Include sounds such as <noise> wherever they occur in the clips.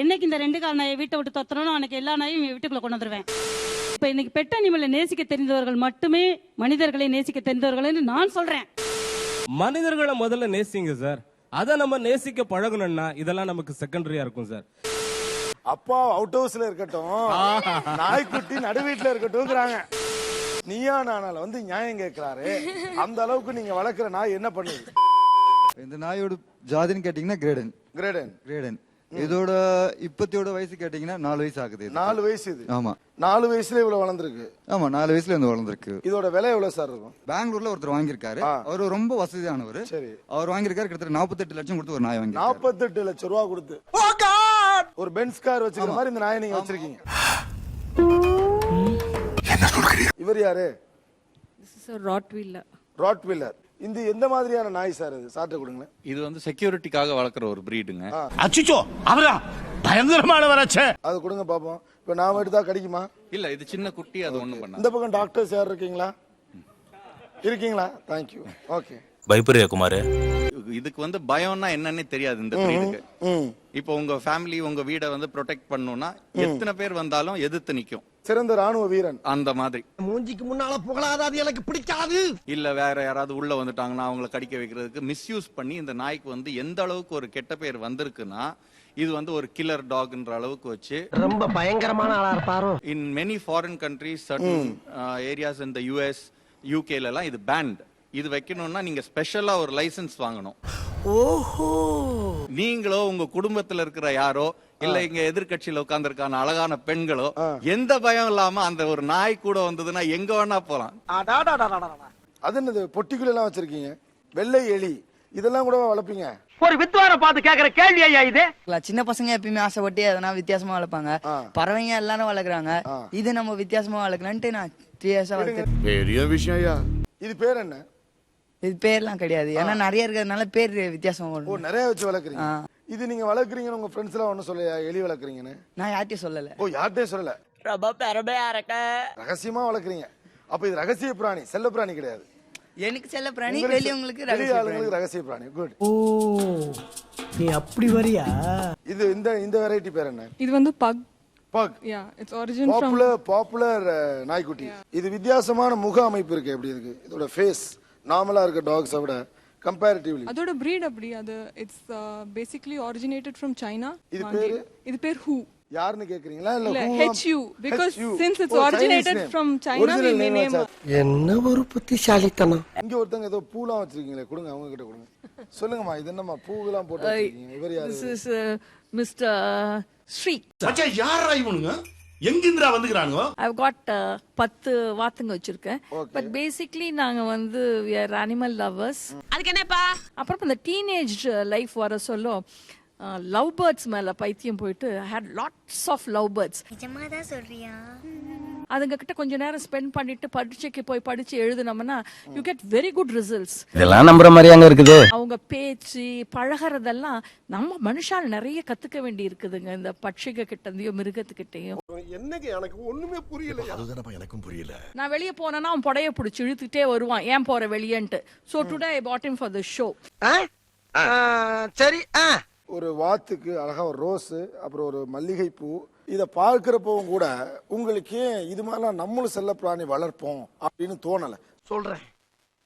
என்னைக்கு இந்த ரெண்டு கால் நாயை வீட்டை விட்டு தொத்துறனோ அன்னைக்கு எல்லா நாயும் வீட்டுக்குள்ள கொண்டு வந்துருவேன். இப்ப இன்னைக்கு பெட் அனிமலை நேசிக்க தெரிந்தவர்கள் மட்டுமே மனிதர்களை நேசிக்க தெரிந்தவர்கள் நான் சொல்றேன். மனிதர்களை முதல்ல நேசிங்க சார். அதை நம்ம நேசிக்க பழகணும்னா இதெல்லாம் நமக்கு செகண்டரியா இருக்கும் சார். அப்பா அவுட் ஹவுஸ்ல இருக்கட்டும் நாய்க்குட்டி நடு வீட்டுல இருக்கட்டும்ங்கிறாங்க. நீயா நானால வந்து நியாயம் கேட்கிறாரு. அந்த அளவுக்கு நீங்க வளர்க்குற நாய் என்ன பண்ணுது? இந்த நாயோட ஜாதின்னு கேட்டிங்கன்னா கிரேடன். கிரேடன். கிரேடன். இதோட இப்பத்தியோட வயசு கேட்டிங்கன்னா நாலு வயசு ஆகுது இது. நாலு வயசு இது. ஆமா. நாலு வயசுல இவ்வளவு வளர்ந்துருக்கு. ஆமா நாலு வயசுல இருந்து வளர்ந்துருக்கு. இதோட விலை எவ்வளவு சார் இருக்கும்? பெங்களூர்ல ஒருத்தர் வாங்கியிருக்காரு. ஆ. அவர் ரொம்ப வசதியானவர். சரி. அவர் வாங்கியிருக்காரு கிட்டத்தட்ட நாற்பத்தெட்டு லட்சம் கொடுத்து ஒரு நாய் வாங்கி நாற்பத்தெட்டு லட்சம் ரூபா கொடுத்து. ஒரு பென்ஸ் கார் வச்சுக்கிற மாதிரி இந்த நாயை நீங்க வச்சிருக்கீங்க. இவர் யாரு? ராட் வீலர் இந்த எந்த மாதிரியான நாய் சார் இது? சாப்பிட்டு கொடுங்களேன். இது வந்து செக்யூரிட்டிக்காக வளர்க்குற ஒரு பிரீடுங்க அச்சுச்சோ அவரா? பயங்கரமான வராச்சே அது கொடுங்க பாப்போம். இப்ப நாம எடுத்தா கிடைக்குமா? இல்ல இது சின்ன குட்டி அது ஒண்ணும் பண்ணாது. இந்த பக்கம் டாக்டர்ஸ் யார் இருக்கீங்களா? இருக்கீங்களா? தேங்க்யூ ஓகே பயப்படுறியா குமாரு. இதுக்கு வந்து பயம்னா என்னன்னே தெரியாது இந்த பிரீடுக்கு ம் இப்போ உங்க ஃபேமிலி உங்க வீடை வந்து ப்ரொடெக்ட் பண்ணணும்னா எத்தனை பேர் வந்தாலும் எதிர்த்து நிக்கும். சிறந்த ராணுவ வீரன். அந்த மாதிரி. மூஞ்சிக்கு முன்னால புகழாத அது எனக்கு பிடிக்காது. இல்ல வேற யாராவது உள்ள வந்துட்டாங்கன்னா அவங்கள கடிக்க வைக்கிறதுக்கு மிஸ்யூஸ் பண்ணி இந்த நாய்க்கு வந்து எந்த அளவுக்கு ஒரு கெட்ட பேர் வந்திருக்குன்னா இது வந்து ஒரு கில்லர் டாக்ன்ற அளவுக்கு வச்சு ரொம்ப பயங்கரமான ஆளா இருப்பாரோ? In many foreign countries certain areas இந்த யூஎஸ் யூகேல எல்லாம் இது பேண்ட் இது வைக்கணும்னா நீங்க ஸ்பெஷலா ஒரு லைசென்ஸ் வாங்கணும். ஓஹோ. நீங்களோ உங்க குடும்பத்துல இருக்கிற யாரோ இல்ல இங்க எதிர்க்கட்சியில உட்கார்ந்திருக்கான அழகான பெண்களோ எந்த பயம் இல்லாம அந்த ஒரு நாய் கூட வந்ததுன்னா எங்க வேணா போலாம். அது என்னது பொட்டிக்குள்ள எல்லாம் வச்சிருக்கீங்க? வெள்ளை எலி இதெல்லாம் கூட வளர்ப்பீங்க? ஒரு வித்வான பார்த்து கேக்குற கேள்வி ஐயா இது? இல்ல, சின்ன பசங்க எப்பயுமே ஆசைப்பட்டு எதனா வித்தியாசமா வளர்ப்பாங்க. பறவைங்க எல்லாரும் வளர்க்குறாங்க. இது நம்ம வித்தியாசமா வளர்க்கலான்ட்டு நான் பெரிய விஷயம் ஐயா. இது பேர் என்ன? இது பேர்லாம் கிடையாது. ஏன்னா நிறைய இருக்கிறதுனால பேர் வித்தியாசமா ஓ வரும் நிறைய வச்சு வளர்க்குறீங்க. ஆ. இது நீங்க வளர்க்குறீங்கன்னு உங்க ஃப்ரெண்ட்ஸ் எல்லாம் ஒன்னும் சொல்லையா எலி வளர்க்குறீங்கன்னு. நான் யார்ட்டையும் சொல்லல. ஓ யார்கிட்டயும் சொல்லல? ரொம்ப பெருமையா இருக்க. ரகசியமா வளர்க்குறீங்க. அப்ப இது ரகசிய பிராணி செல்ல பிராணி கிடையாது. எனக்கு செல்ல பிராணி உங்களுக்கு- வெளியவங்களுக்கு வெளி ரகசிய ஆளுங்களுக்கு ரகசிய பிராணி. குட் ஓ நீ அப்படி வரியா? இது இந்த இந்த வெரைட்டி பேர் என்ன? இது வந்து pug. Pug. Yeah it's origin from popular popular நாய்க்குட்டி. இது வித்தியாசமான முக அமைப்பு இருக்கு. எப்படி இருக்கு? இதோட ஃபேஸ் நார்மலா இருக்க டாக்ஸை விட கம்பேரிட்டிவ்லி அதோட breed அப்படி. அது it's basically originated from China இது பேரு? இது பேர் ஹூ யாருன்னு கேக்குறீங்களா? இல்ல இல்ல originated name. from China Original we may name name வச்சா- என்ன ஒரு புத்திசாலித்தனம்? இங்க ஒருத்தங்க ஏதோ பூலாம் வச்சிருக்கீங்களே கொடுங்க அவங்க கிட்ட கொடுங்க. சொல்லுங்கம்மா இது என்னம்மா பூவெல்லாம் போட்டு வச்சிருக்கீங்க? இவர் யாரு? இஸ் மிஸ்டர் ஸ்ரீ மச்சான் யாரா இவனுங்க? எங்கிந்திரா வந்துக்கிறானுங்க I've got uh, பத்து வாத்துங்க வச்சிருக்கேன். பட் பேசிக்லி நாங்க வந்து we are animal lovers. அதுக்கு என்னப்பா? அப்புறம் இந்த டீனேஜ் லைஃப் வர சொல்ல லவ் பேர்ட்ஸ் மேல பைத்தியம் போயிட்டு had lots of love birds நிஜமாதான் சொல்றியா? அதுங்க கிட்ட கொஞ்ச நேரம் ஸ்பெண்ட் பண்ணிட்டு பரீட்சைக்கு போய் படிச்சு எழுதுனோம்னா you get very good results இதெல்லாம் நம்புற மாதிரியாங்க இருக்குது. அவங்க பேச்சு பழகிறதெல்லாம் நம்ம மனுஷால் நிறைய கத்துக்க வேண்டி இருக்குதுங்க இந்த பட்சிக கிட்டந்தையும் மிருகத்துக்கிட்டையும். என்னங்க எனக்கு ஒண்ணுமே புரியல அதுதானப்பா எனக்கும் புரியல. நான் வெளியே போனேன்னா அவன் புடைய பிடிச்சி இழுத்துட்டே வருவான். ஏன் போற வெளியன்ட்டு. So today I bought him for the show சரி ஆ. ஒரு வாத்துக்கு அழகா ஒரு ரோஸ் அப்புறம் ஒரு மல்லிகை பூ இத பார்க்கிறப்பவும் கூட உங்களுக்கு இது மாதிரிலாம் நம்மளும் செல்ல பிராணி வளர்ப்போம் அப்படின்னு தோணல? சொல்றேன்.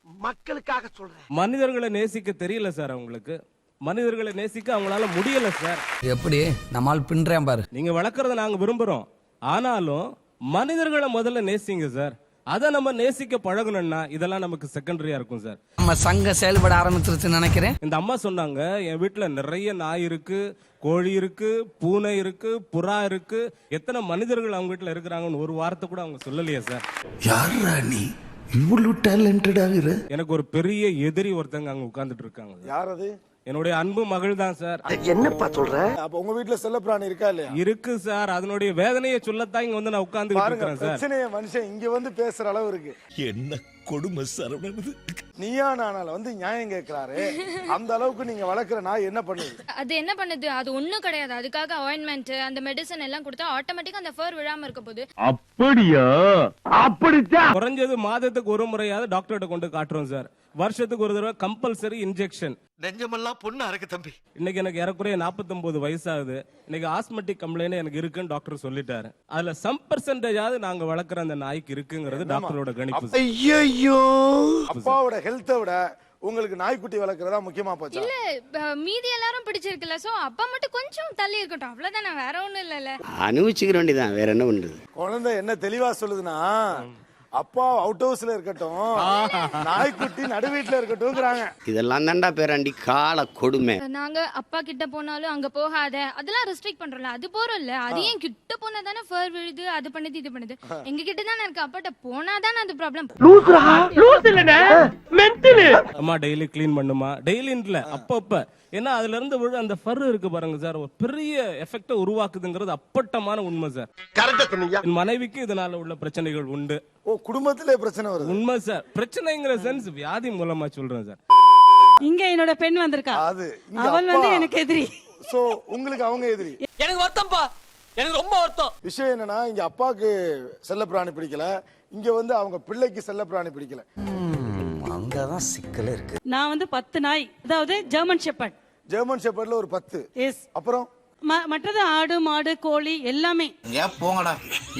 மக்களுக்காக சொல்றேன். மனிதர்களை நேசிக்க தெரியல சார் அவங்களுக்கு. மனிதர்களை நேசிக்க அவங்களால முடியல சார். எப்படி? நம்மால் பின்றேன் பாரு. நீங்க வளர்க்கறத நாங்க விரும்புறோம். ஆனாலும் மனிதர்களை முதல்ல நேசிங்க சார். அதை நம்ம நேசிக்க பழகணும்னா இதெல்லாம் நமக்கு செகண்டரியா இருக்கும் சார் நம்ம சங்கம் செயல்பட ஆரம்பிச்சிருச்சுன்னு நினைக்கிறேன். இந்த அம்மா சொன்னாங்க என் வீட்டுல நிறைய நாய் இருக்கு கோழி இருக்கு பூனை இருக்கு புறா இருக்கு. எத்தனை மனிதர்கள் அவங்க வீட்டுல இருக்கிறாங்கன்னு ஒரு வார்த்தை கூட அவங்க சொல்லலையே சார் யாரா நீ? இவ்வளவு டேலண்டட் ஆகுற எனக்கு ஒரு பெரிய எதிரி ஒருத்தங்க அங்க உட்கார்ந்துட்டு இருக்காங்க யார் அது? என்னுடைய அன்பு மகள் தான் சார் என்னப்பா சொல்ற? அப்ப உங்க வீட்டுல செல்ல பிராணி இருக்கா இல்லையா? இருக்கு சார். அதனுடைய வேதனையை சொல்லத்தான் இங்க வந்து நான் உட்கார்ந்து பாருங்க இருக்கிறேன் சார். பிரச்சனைய மனுஷன் இங்க வந்து பேசுற அளவு இருக்கு. என்ன கொடுமை சரவணன் நீயா நானால வந்து நியாயம் கேட்கிறாரு. அந்த அளவுக்கு நீங்க வளர்க்குற நாய் என்ன பண்ணுது? அது என்ன பண்ணுது? அது ஒண்ணும் கிடையாது. அதுக்காக அப்பாயின்மெண்ட் அந்த மெடிசன் எல்லாம் கொடுத்தா ஆட்டோமேட்டிக்கா அந்த ஃபர் விழாம இருக்க போகுது. குறைஞ்சது மாதத்துக்கு ஒரு முறையாவது டாக்டர்கிட்ட கொண்டு காட்டுறோம் சார் வருஷத்துக்கு ஒரு தடவை கம்பல்சரி இன்ஜெக்ஷன் நெஞ்சமெல்லாம் பொண்ணா இருக்கு தம்பி. இன்னைக்கு எனக்கு ஏறக்குறைய 49 வயசாகுது. இன்னைக்கு ஆஸ்மெட்டிக் கம்ப்ளைண்ட் எனக்கு இருக்குன்னு டாக்டர் சொல்லிட்டாரு. அதுல சம் பர்சன்டேஜாவது நாங்க வளர்க்குற அந்த நாய்க்கு இருக்குங்கிறது டாக்டரோட கணிப்பு. ஐயோ. அப்பாவோட ஹெல்த்தை விட உங்களுக்கு நாய்க்குட்டி வளர்க்கறதா முக்கியமா போச்சு? இல்ல ப- மீதி எல்லாரும் பிடிச்சிருக்குல்ல சோ அப்பா மட்டும் கொஞ்சம் தள்ளி இருக்கட்டும். அவ்வளவுதானே வேற ஒண்ணும் இல்லல்ல. அனுபவிச்சுக்கிற வேண்டியதான் வேற என்ன பண்றது? குழந்தை என்ன தெளிவா சொல்லுதுன்னா அப்பா அவுட் ஹவுஸ்ல இருக்கட்டும் நாய்க்குட்டி நடு வீட்டுல இருக்கட்டும்ங்கிறாங்க. இதெல்லாம் தாண்டா பேராண்டி கால கொடுமை. நாங்க அப்பா கிட்ட போனாலும் அங்க போகாத. அதெல்லாம் ரெஸ்ட்ரிக்ட் பண்றோம்ல அது போறோம் இல்ல அது ஏன் கிட்ட போனா தானே ஃபர் விழுது அது பண்ணுது இது பண்ணுது. எங்க கிட்ட தானே இருக்கு அப்பாட்ட போனா தானே அது ப்ராப்ளம் அம்மா டெய்லி க்ளீன் பண்ணுமா? டெய்லி இல்ல அப்பப்ப. ஏன்னா அதுல இருந்து விழ அந்த ஃபர் இருக்கு பாருங்க சார் ஒரு பெரிய எஃபெக்ட உருவாக்குதுங்கிறது அப்பட்டமான உண்மை சார் கரெக்டா சொன்னீங்க. என் மனைவிக்கு இதனால உள்ள பிரச்சனைகள் உண்டு. ஓ குடும்பத்திலே பிரச்சனை வருது. உண்மை சார். பிரச்சனைங்கிற சென்ஸ் வியாதி மூலமா சொல்றேன் சார். இங்க என்னோட பெண் வந்திருக்கா? அது இங்க அவள் வந்து அப்பா. எனக்கு எதிரி. சோ உங்களுக்கு அவங்க எதிரி. எனக்கு வருத்தம்ப்பா. எனக்கு ரொம்ப வருத்தம். விஷயம் என்னன்னா இங்க அப்பாக்கு செல்லப்பிராணி பிடிக்கல. இங்க வந்து அவங்க பிள்ளைக்கு செல்லப்பிராணி பிடிக்கல. அங்கதான் சிக்கலே இருக்கு. நான் வந்து பத்து நாய். அதாவது ஜெர்மன் ஷெப்பர்ட் ஜெர்மன் ஷெப்பர்ட்ல ஒரு பத்து. எஸ் அப்புறம்? மற்றது ஆடு மாடு கோழி எல்லாமே. ஏன் போங்கடா?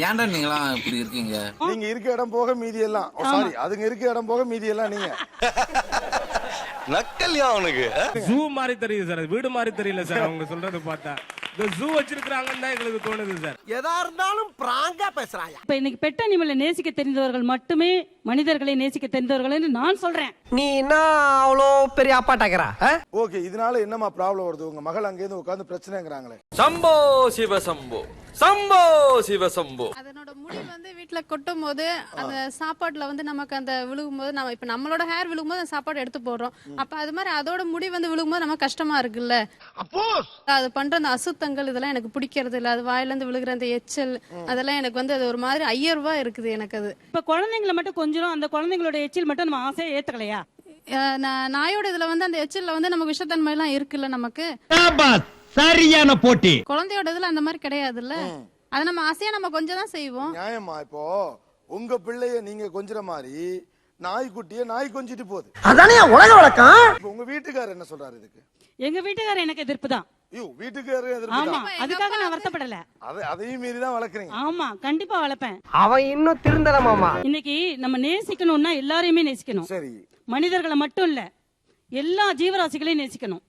ஏன்டா நீங்களாம் இப்படி இருக்கீங்க? நீங்க இருக்க இடம் போக மீதி எல்லாம். சாரி அதுங்க இருக்க இடம் போக மீதி எல்லாம் நீங்க. நக்கல்யா அவனுக்கு? ஜூ மாதிரி தெரியுது சார். அது வீடு மாதிரி தெரியல சார். அவங்க சொல்றது பார்த்தா. இந்த ஜூ வச்சிருக்காங்கன்னு தான் எங்களுக்கு தோணுது சார் எதா இருந்தாலும் பிராங்கா பேசுறாயா? இப்ப இன்னைக்கு பெட் அனிமலை நேசிக்க தெரிந்தவர்கள் மட்டுமே மனிதர்களை நேசிக்க தெரிந்தவர்கள் என்று நான் சொல்றேன். நீ என்ன அவ்வளோ பெரிய அப்பாட்டாக்கிறா ஓகே இதனால என்னமா ப்ராப்ளம் வருது? உங்க மகள் அங்க இருந்து உட்கார்ந்து பிரச்சனைங்கிறாங்களே. சம்போ சிவசம்போ. சம்போ சிவசம்போ. அதனோட முடி வந்து வீட்ல கொட்டும் போது அந்த சாப்பாட்டுல வந்து நமக்கு அந்த விழுகும் போது நம்ம இப்ப நம்மளோட ஹேர் விழுகும் போது அந்த சாப்பாடு எடுத்து போடுறோம். அப்ப அது மாதிரி அதோட முடி வந்து விழுகும் போது நமக்கு கஷ்டமா இருக்குல்ல? அது பண்ற அந்த அசுத்தங்கள் இதெல்லாம் எனக்கு பிடிக்கிறது இல்ல. அது வாயில இருந்து விழுகிற அந்த எச்சல் அதெல்லாம் எனக்கு வந்து அது ஒரு மாதிரி ஐயர்வா இருக்குது எனக்கு அது. இப்ப குழந்தைங்களை மட்டும் கொஞ்சம் அந்த குழந்தைங்களோட எச்சில் மட்டும் நம்ம ஆசையை ஏத்துக்கலையா? நாயோட இதுல வந்து அந்த எச்சல்ல வந்து நமக்கு விஷத்தன்மை எல்லாம் இருக்குல்ல நமக்கு? சரியான போட்டி. குழந்தையோட இதுல அந்த மாதிரி கிடையாதுல்ல? அதை நம்ம ஆசையா நம்ம கொஞ்சம் தான் செய்வோம். நியாயமா? இப்போ உங்க பிள்ளைய நீங்க கொஞ்சற மாதிரி நாய்க்குட்டிய நாய் கொஞ்சிட்டு போகுது. அதானே உலக வழக்கம்? இப்போ உங்க வீட்டுக்காரர் என்ன சொல்றாரு இதுக்கு? எங்க வீட்டுக்காரர் எனக்கு எதிர்ப்பு தான். ஐயோ வீட்டுக்காரர் எதிர்ப்பு ஆமா தான். அதுக்காக நான் வருத்தப்படல. அதை அதையும் மீறி தான் வளர்க்குறீங்க. ஆமா கண்டிப்பா வளர்ப்பேன். அவன் இன்னும் திருந்தல மாமா. இன்னைக்கு நம்ம நேசிக்கணும்னா எல்லாரையுமே நேசிக்கணும். சரி. மனிதர்களை மட்டும் இல்ல எல்லா ஜீவராசிகளையும் நேசிக்கணும்.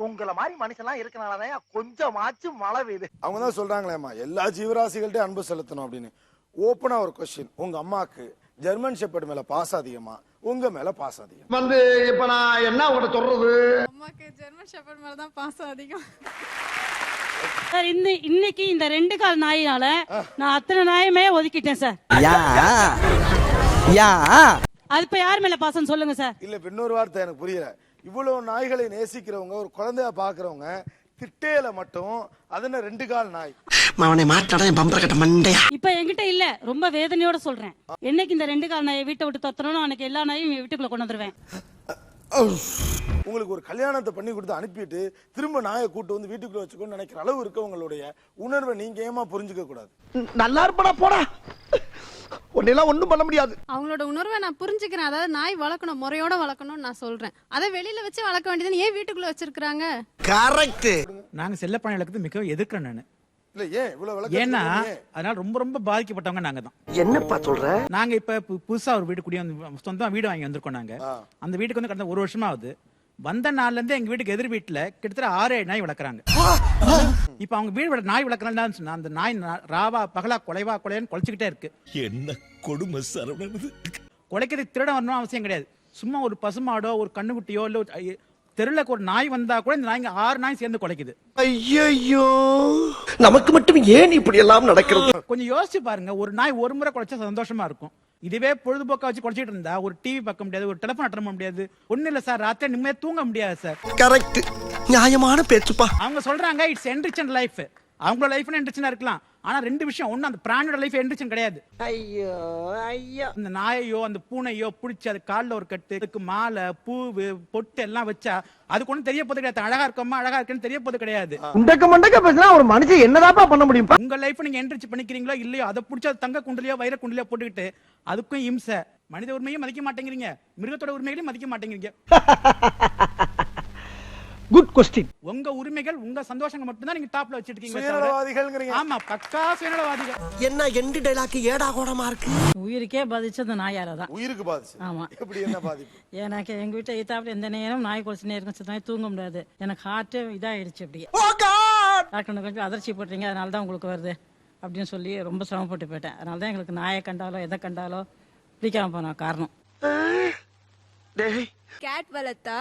உங்களை மாதிரி மனுஷன்லாம் இருக்கனாலதான் கொஞ்சமாச்சும் மழை பெய்யுது. அவங்க தான் சொல்றாங்களேம்மா எல்லா ஜீவராசிகள்கிட்ட அன்பு செலுத்தணும் அப்படின்னு. ஓப்பனா ஒரு கொஸ்டின் உங்க அம்மாக்கு ஜெர்மன் ஷெப்பர்ட் மேல பாசம் அதிகமா உங்க மேல பாசம் அதிகம் வந்து இப்ப நான் என்ன உங்கள்ட்ட சொல்றது? அம்மாக்கு ஜெர்மன் ஷெப்பர்ட் மேல தான் பாசம் அதிகம் சார் இந்த இன்னைக்கு இந்த ரெண்டு கால் நாயினால நான் அத்தனை நாயுமே ஒதுக்கிட்டேன் சார். யா யா. அது இப்ப யார் மேல பாசம் சொல்லுங்க சார். இல்ல இன்னொரு வார்த்தை எனக்கு புரியல. இவ்வளவு நாய்களை நேசிக்கிறவங்க ஒரு குழந்தையா பாக்குறவங்க திட்டையில மட்டும் அது என்ன ரெண்டு கால் நாய். அவனை மாட்டாடா என் பம்பர கட்ட மண்டையா? இப்ப என்கிட்ட இல்ல ரொம்ப வேதனையோட சொல்றேன். என்னைக்கு இந்த ரெண்டு கால் நாயை வீட்டை விட்டு தொத்தணும் அன்னைக்கு எல்லா நாயும் என் வீட்டுக்குள்ள கொண்டு வந்துருவேன். உங்களுக்கு ஒரு கல்யாணத்தை பண்ணி கொடுத்து அனுப்பிட்டு திரும்ப நாயை கூட்டு வந்து வீட்டுக்குள்ள வச்சுக்கோன்னு நினைக்கிற அளவு இருக்க உங்களுடைய உணர்வை நீங்க ஏமா புரிஞ்சுக்க கூடாது? நல்லா இருப்படா போடா. உன்னெல்லாம் ஒண்ணும் பண்ண முடியாது. அவங்களோட உணர்வை நான் புரிஞ்சுக்கிறேன். அதாவது நாய் வளர்க்கணும் முறையோட வளர்க்கணும்னு நான் சொல்றேன். அதை வெளியில வச்சு வளர்க்க வேண்டியது ஏன் வீட்டுக்குள்ள வச்சிருக்காங்க கரெக்ட் நாங்க செல்லப்பிராணி வளர்க்கறது மிகவும் எதிர்க்கிறேன் நான். இல்ல ஏன் இவ்வளவு ஏன்னா? அதனால ரொம்ப ரொம்ப பாதிக்கப்பட்டவங்க நாங்க தான். என்னப்பா சொல்ற? நாங்க இப்ப புதுசா ஒரு வீடு குடி வந்து சொந்தமா வீடு வாங்கி வந்திருக்கோம் நாங்க. அந்த வீட்டுக்கு வந்து கடந்த ஒரு வருஷமா ஆகுது வந்த நாள்ல இருந்து எங்க வீட்டுக்கு எதிர் வீட்டுல கிட்டத்தட்ட ஆறு ஏழு நாய் வளர்க்குறாங்க. இப்ப அவங்க வீடு நாய் வளர்க்கறான்னு சொன்னா அந்த நாய் ராவா பகலா கொலைவா கொலையான்னு குலைச்சிக்கிட்டே இருக்கு. என்ன கொடுமை சரவணன் குலைக்கிறதுக்கு திருட வரணும் அவசியம் கிடையாது. சும்மா ஒரு பசுமாடோ ஒரு கண்ணுக்குட்டியோ இல்ல தெருவுல ஒரு நாய் வந்தா கூட இந்த நாய்ங்க ஆறு நாய் சேர்ந்து குலைக்குது. ஐயோ நமக்கு மட்டும் ஏன் இப்படி எல்லாம் நடக்கிறது? கொஞ்சம் யோசிச்சு பாருங்க ஒரு நாய் ஒரு முறை குலைச்சா சந்தோஷமா இருக்கும். இதுவே பொழுதுபோக்கா வச்சு குலைச்சிட்டு இருந்தா ஒரு டிவி பார்க்க முடியாது ஒரு டெலிஃபோன் அட்டன் பண்ண முடியாது. ஒண்ணு இல்ல சார் ராத்திரி நிம்மதியா தூங்க முடியாது சார். கரெக்ட் நியாயமான பேச்சுப்பா. அவங்க சொல்றாங்க இட்ஸ் என்ரிச் அண்ட் லைஃப் அவங்களோட லைஃப் என்ரிச்சனா இருக்கலாம். ஆனா ரெண்டு விஷயம். ஒண்ணு அந்த பிராணியோட லைஃப் என்ரிச்சன் கிடையாது. ஐயோ ஐயோ. அந்த நாயையோ அந்த பூனையோ பிடிச்சி அது கால்ல ஒரு கட்டு அதுக்கு மாலை பூவு பொட்டு எல்லாம் வச்சா அதுக்கு ஒண்ணும் தெரிய போது கிடையாது. அழகா இருக்கோமா அழகா இருக்குன்னு தெரிய போது கிடையாது. உண்டக்க மண்டக்க பேசினா ஒரு மனுஷன் என்னதாப்பா பண்ண முடியும்? உங்க லைஃப் நீங்க என்ரிச் பண்ணிக்கிறீங்களோ இல்லையோ அதை பிடிச்ச தங்க குண்டலியோ வைர குண்டலியோ போட்டுக்கிட்டு அதுக்கும் இம்சை. மனித உரிமையும் மதிக்க மாட்டேங்கிறீங்க. மிருகத்தோட உரிமைகளையும் மதிக்க மாட்டேங்கிறீங்க. <laughs> குட் கொஸ்டின் உங்க உரிமைகள் உங்க சந்தோஷங்கள் மட்டும்தான் நீங்க டாப்ல வச்சிருக்கீங்க ஆமா பக்கா சுயநலவாதிகள். என்ன எண்டு டைலாக் ஏடா கூடமா இருக்கு? உயிருக்கே பாதிச்சது நாயால தான். உயிருக்கு பாதிச்சு ஆமா. எப்படி என்ன பாதிப்பு? <laughs> எனக்கு எங்க வீட்டை எய்த்தாப்புல எந்த நேரம் நாய் குறைச்சினே இருக்கும் சுத்தமாக தூங்க முடியாது. எனக்கு ஹார்ட்டே இதாயிடுச்சு அப்படியே. டாக்டர் கொஞ்சம் அதிர்ச்சி போட்டீங்க அதனால தான் உங்களுக்கு வருது அப்படின்னு சொல்லி ரொம்ப சிரமப்பட்டு போயிட்டேன். அதனால தான் எங்களுக்கு நாயை கண்டாலோ எதை கண்டாலோ பிடிக்காம போன காரணம். கேட் வளர்த்தா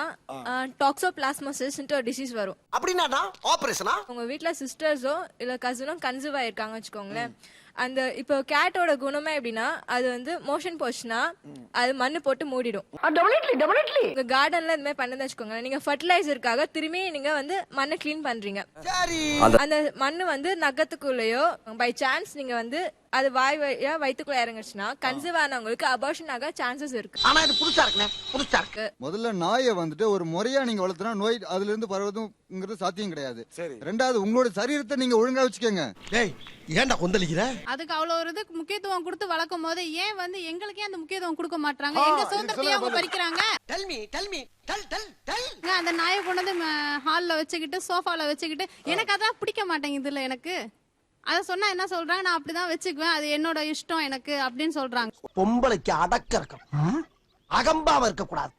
டாக்ஸோபிளாஸ்மோசிஸ் ஒரு டிசீஸ் வரும். அப்படின்னா ஆபரேஷனா உங்க வீட்ல சிஸ்டர்ஸோ இல்ல கசினோ கன்சீவ் ஆயிருக்காங்க வச்சுக்கோங்களேன். அந்த இப்போ கேட்டோட குணமே எப்படின்னா அது வந்து மோஷன் போச்சுன்னா அது மண்ணு போட்டு மூடிடும். உங்க கார்டன்ல இந்த மாதிரி பண்ணது வச்சுக்கோங்களேன். நீங்க ஃபர்டிலைசருக்காக திரும்பி நீங்க வந்து மண்ணை க்ளீன் பண்றீங்க. அந்த மண்ணு வந்து நகத்துக்குள்ளேயோ பை சான்ஸ் நீங்க வந்து அது வாய் வழியா வயித்துக்குள்ள இறங்குச்சுன்னா கன்சீவ் ஆனவங்களுக்கு அபார்ஷன் ஆக சான்சஸ் இருக்கு. ஆனா இது புதுசா இருக்குண்ணே புதுசா இருக்கு. முதல்ல நாயை வந்துட்டு ஒரு முறையா நீங்க வளர்த்துனா நோய் அதுல இருந்து பரவதுங்கிறது சாத்தியம் கிடையாது. சரி. ரெண்டாவது உங்களோட சரீரத்தை நீங்க ஒழுங்கா வச்சுக்கோங்க. டேய் ஏன்டா கொந்தளிக்கிற? அதுக்கு அவ்வளவு ஒரு இதுக்கு முக்கியத்துவம் கொடுத்து வளர்க்கும் போது ஏன் வந்து எங்களுக்கே அந்த முக்கியத்துவம் கொடுக்க மாட்டாங்க எங்க இது சுதந்திரத்தையே அவங்க பறிக்கிறாங்க. Tell me tell me tell tell tell ஏங்க, அந்த நாயை கொண்டு வந்து ஹால்ல வச்சுக்கிட்டு சோஃபால வச்சுக்கிட்டு எனக்கு அதான் பிடிக்க மாட்டேங்குதுல்ல எனக்கு. அதை சொன்னா என்ன சொல்றாங்க? நான் அப்படிதான் வச்சுக்குவேன். அது என்னோட இஷ்டம் எனக்கு அப்படின்னு சொல்றாங்க. பொம்பளைக்கு அடக்க இருக்கும் அகம்பாவ இருக்க கூடாது